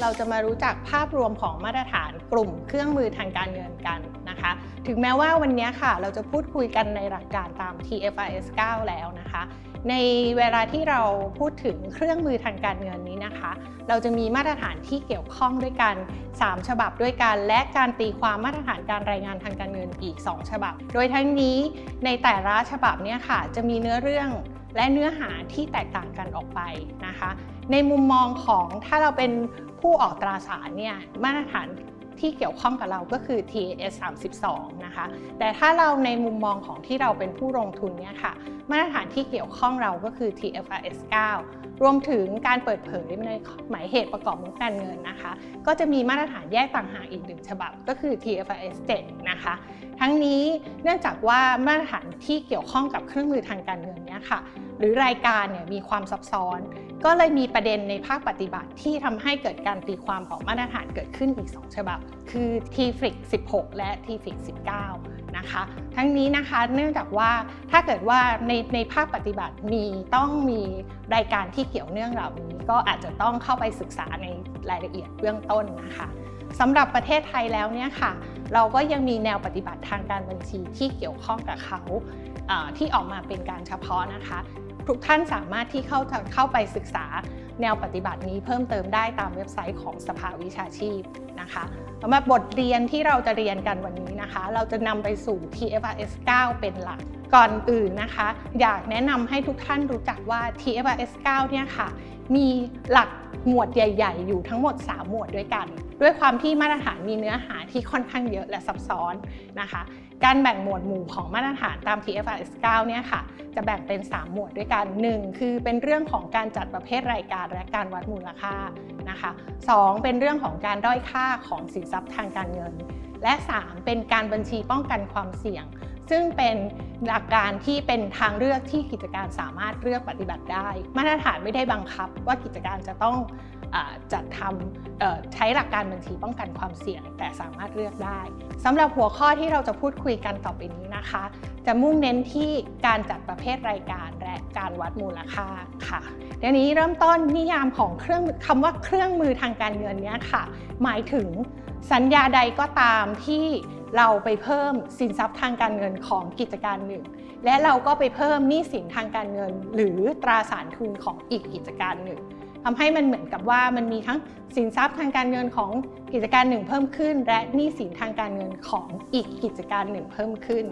เราจะมารู้จักภาพรวมของมาตรฐานกลุ่มเครื่องมือทางการเงินกันนะคะ ถึงแม้ว่าวันนี้ค่ะ เราจะพูดคุยกันในหลักการตาม TFIS 9 แล้วนะคะ ในเวลาที่เราพูดถึงเครื่องมือทางการเงินนี้นะคะ เราจะมีมาตรฐานที่เกี่ยวข้องด้วยกัน 3 ฉบับด้วยกัน และการตีความมาตรฐานการรายงานทางการเงินอีก 2 ฉบับ โดยทั้งนี้ในแต่ละฉบับเนี่ยค่ะจะมีเนื้อเรื่องและเนื้อหาที่แตกต่างกันออกไปนะคะ ในมุมมองของถ้าเราเป็นผู้ออกตราสารเนี่ยมาตรฐาน ที่เกี่ยวข้องกับเราก็คือ TAS 32นะคะ แต่ถ้าเราในมุมมองของที่เราเป็นผู้ลงทุนเนี่ยค่ะ มาตรฐานที่เกี่ยวข้องเราก็คือ TFRS 9 รวมถึงการเปิดเผยในหมายเหตุประกอบงบการเงินนะคะ ก็จะมีมาตรฐานแยกต่างหากอีกหนึ่งฉบับก็คือ TFRS 7 นะคะ ทั้งนี้เนื่องจากว่ามาตรฐานที่เกี่ยวข้องกับเครื่องมือทางการเงิน เนี่ยค่ะ หรือรายการเนี่ยมีความซับซ้อน ก็เลยมีประเด็นในภาคปฏิบัติที่ทำให้เกิดการตีความของมาตรฐานเกิดขึ้นอีก 2 ฉบับ คือ TFRIC 16 และ TFRIC 19 นะคะ ทั้งนี้นะคะเนื่องจากว่าถ้าเกิดว่าในในภาคปฏิบัติมีต้องมีรายการที่เกี่ยวเนื่องเหล่านี้ ก็อาจจะต้องเข้าไปศึกษาในรายละเอียดเบื้องต้นนะคะสำหรับประเทศไทยแล้วเนี่ยค่ะ เราก็ยังมีแนวปฏิบัติทางการบัญชีที่เกี่ยวข้องกับเขา ที่ออกมาเป็นการเฉพาะนะคะ ทุกท่านสามารถที่เข้าเข้าไปศึกษาแนวปฏิบัตินี้เพิ่มเติมได้ตามเว็บไซต์ของสภาวิชาชีพนะคะสำหรับบทเรียนที่เราจะเรียนกันวันนี้นะคะ เราจะนำไปสู่ TFRS 9 เป็นหลักก่อนอื่นนะคะ อยากแนะนำให้ทุกท่านรู้จักว่า TFRS 9 เนี่ยค่ะ มีหลักหมวดใหญ่ ๆ อยู่ทั้งหมด 3 หมวดด้วยกัน ด้วยความที่มาตรฐานมีเนื้อหาที่ค่อนข้างเยอะและซับซ้อนนะคะ การแบ่งหมวดหมู่ของมาตรฐานตาม TFRS 9เนี่ยค่ะ จะแบ่งเป็น 3 หมวดด้วยกัน 1 คือเป็นเรื่องของการจัดประเภทรายการและการวัดมูลค่านะคะ 2 เป็นเรื่องของการด้อยค่าของสินทรัพย์ทางการเงิน และ 3 เป็นการบัญชีป้องกันความเสี่ยง ซึ่งเป็นหลักการที่เป็นทางเลือกที่กิจการสามารถเลือกปฏิบัติได้ มาตรฐานไม่ได้บังคับว่ากิจการจะต้อง จัดทำใช้หลักการบัญชีป้องกันความเสี่ยง แต่สามารถเลือกได้สำหรับหัวข้อที่เราจะพูดคุยกันต่อไปนี้นะคะ จะมุ่งเน้นที่การจัดประเภทรายการและการวัดมูลค่าค่ะเดี๋ยวนี้เริ่มต้นนิยามของเครื่องคำว่าเครื่องมือทางการเงินเนี้ยค่ะ หมายถึงสัญญาใดก็ตามที่เราไปเพิ่มสินทรัพย์ทางการเงินของกิจการหนึ่ง และเราก็ไปเพิ่มหนี้สินทางการเงิน หรือตราสารทุนของอีกกิจการหนึ่ง ทำให้มันเหมือนกับว่ามันมีทั้งสินทรัพย์ทางการเงินของกิจการหนึ่งเพิ่มขึ้น และหนี้สินทางการเงินของอีกกิจการหนึ่งเพิ่มขึ้น